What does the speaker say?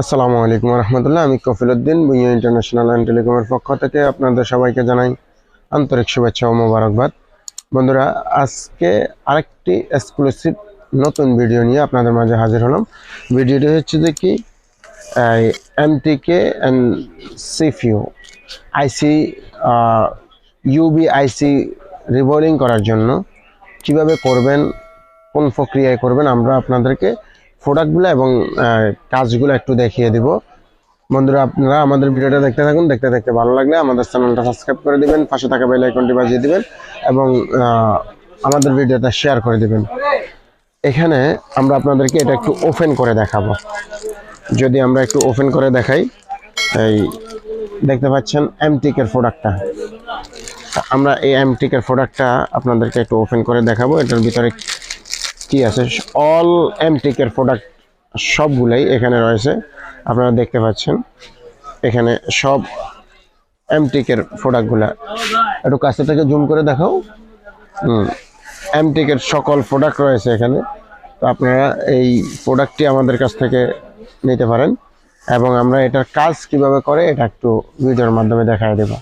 আসসালামু আলাইকুম রহমতুল্লাহ। আমি কফিলউদ্দিন বুইয়া ইন্টারন্যাশনাল অ্যান্ড টেলিকমের পক্ষ থেকে আপনাদের সবাইকে জানাই আন্তরিক শুভেচ্ছা ও মোবারকবাদ। বন্ধুরা, আজকে আরেকটি এক্সক্লুসিভ নতুন ভিডিও নিয়ে আপনাদের মাঝে হাজির হলাম। ভিডিওটি হচ্ছে যে কি? এমটিকে অ্যান্ড সিফিউ আইসি ইউবি আইসি রিভলিং করার জন্য কীভাবে করবেন, কোন প্রক্রিয়ায় করবেন, আমরা আপনাদেরকে প্রোডাক্টগুলো এবং কাজগুলো একটু দেখিয়ে দিব। বন্ধুরা, আপনারা আমাদের ভিডিওটা দেখতে থাকুন। দেখতে দেখতে ভালো লাগলে আমাদের চ্যানেলটা সাবস্ক্রাইব করে দিবেন, পাশে থাকা বেল আইকনটি বাজিয়ে দিবেন এবং আমাদের ভিডিওটা শেয়ার করে দিবেন। এখানে আমরা আপনাদেরকে এটা একটু ওপেন করে দেখাবো। যদি আমরা একটু ওপেন করে দেখাই, এই দেখতে পাচ্ছেন এমটিকের প্রোডাক্টটা আমরা এই এমটিকের প্রোডাক্টটা আপনাদেরকে একটু ওপেন করে দেখাবো। এটার ভিতরে কি আছে? অল এমটিকের প্রোডাক্ট সবগুলাই এখানে রয়েছে। আপনারা দেখতে পাচ্ছেন, এখানে সব এমটিকের প্রোডাক্টগুলা একটু কাছে থেকে জুম করে দেখাও। হুম এমটিকের সকল প্রোডাক্ট রয়েছে এখানে। তো আপনারা এই প্রোডাক্টটি আমাদের কাছ থেকে নিতে পারেন। এবং আমরা এটার কাজ কীভাবে করে, এটা একটু ভিডিওর মাধ্যমে দেখায় দেবো।